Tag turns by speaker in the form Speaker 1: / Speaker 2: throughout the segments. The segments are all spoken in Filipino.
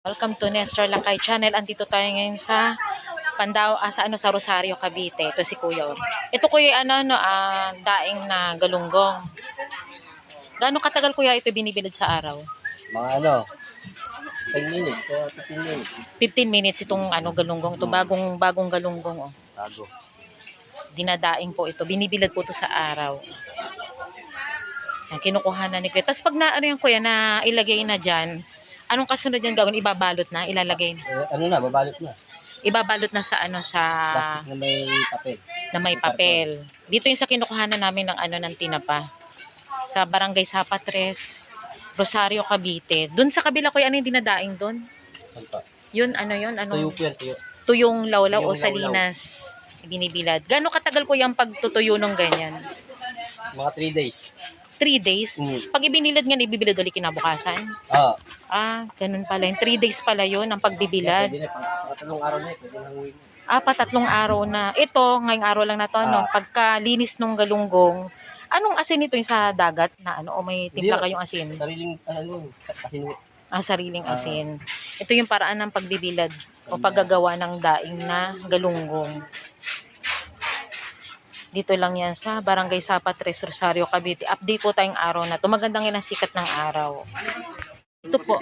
Speaker 1: Welcome to Nestor Lakay Channel. Andito tayo ngayon sa Pandaw, ah, sa ano sa Rosario, Cavite. Ito si Kuya. Ito kuya ano ano ah, daing na galunggong. Gaano katagal kuya ito binibilad sa araw?
Speaker 2: Mga ano, 10 minutes, kaya 15 minutes.
Speaker 1: 15 minutes itong ano galunggong, ito bagong bagong galunggong oh.
Speaker 2: Bago.
Speaker 1: Dinadaing po ito. Binibilad po ito sa araw. Yan, kinukuha na ni Kuya. Tapos pag na ano yan kuya na ilagay na diyan, anong kasunod yan gagawin? Ibabalot na, ilalagay.
Speaker 2: Eh, ano na, babalot na.
Speaker 1: Ibabalot na sa ano sa
Speaker 2: Plastic na may papel.
Speaker 1: na may papel. Dito yung sa kinukuhanan namin ng ano ng tinapa. Sa Barangay Sapatres, Rosario, Cavite. Doon sa kabila ko ano yung dinadaing doon?
Speaker 2: Ano pa?
Speaker 1: Yun, ano yun? Ano?
Speaker 2: Tuyo po yan, tuyo.
Speaker 1: Tuyong lawlaw o
Speaker 2: Tuyong
Speaker 1: salinas. Binibilad. Gano'ng katagal ko yung pagtutuyo ng ganyan?
Speaker 2: Mga 3 days.
Speaker 1: Three days?
Speaker 2: Mm.
Speaker 1: Pag ibinilad nga, ibibilad ulit kinabukasan?
Speaker 2: Ah,
Speaker 1: Ah, ganun pala. Yung three days pala yun ang pagbibilad.
Speaker 2: pwede na, pang tatlong araw na eh, pwede nang uwi mo.
Speaker 1: Ah, pa tatlong araw na. Ito, ngayong araw lang na to, no?
Speaker 2: Ah.
Speaker 1: Pagkalinis nung galunggong, anong asin ito yung sa dagat na ano? O may timpla
Speaker 2: Hindi,
Speaker 1: kayong asin?
Speaker 2: Sariling, ano, kasi
Speaker 1: Ah, sariling
Speaker 2: Ah.
Speaker 1: asin. Ito yung paraan ng pagbibilad o paggagawa ng daing na galunggong. Dito lang yan sa Barangay Sapatres, Rosario, Cavite. Update po tayong araw na to. Magandang yan ang sikat ng araw. Ito po.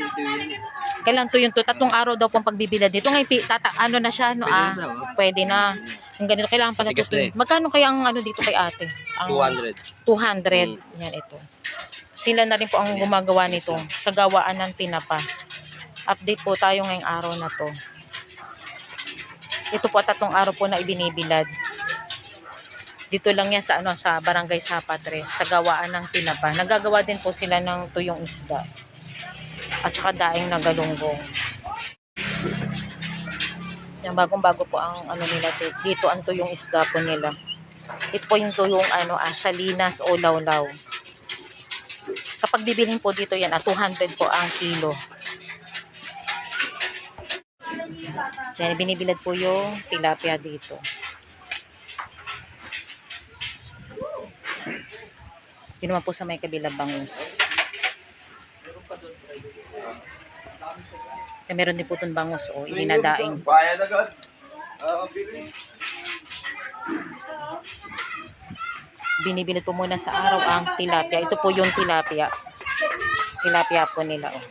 Speaker 1: Kailan to yun to? Tatlong araw daw pong pagbibilad dito. Ngayon, pi- tata, ano na siya, no? Ah, pwede na. Yung ganito, kailangan pala
Speaker 2: Matigas
Speaker 1: tutuloy.
Speaker 2: na
Speaker 1: Magkano kaya ang ano dito kay ate? Ang
Speaker 2: 200.
Speaker 1: 200.
Speaker 2: Mm.
Speaker 1: Yan ito. Sila na rin po ang gumagawa nito sa gawaan ng tinapa. Update po tayo ngayong araw na to. Ito po tatlong araw po na ibinibilad. Dito lang yan sa ano sa Barangay Sapatres, sa gawaan ng tinapa. Nagagawa din po sila ng tuyong isda. At saka daing na galunggong. Yan bagong-bago po ang ano nila. Dito ang tuyong isda po nila. Ito po yung tuyong ano, ah, salinas o lawlaw. Kapag bibilhin po dito yan, ah, 200 po ang kilo. Yan, binibilad po yung tilapia dito. Yun naman po sa may kabila bangus. Eh, meron din po itong bangus o ininadaing po.
Speaker 3: Bayad agad. Ah, bili.
Speaker 1: Binibilad po muna sa araw ang tilapia. Ito po yung tilapia. Tilapia po nila. Oh.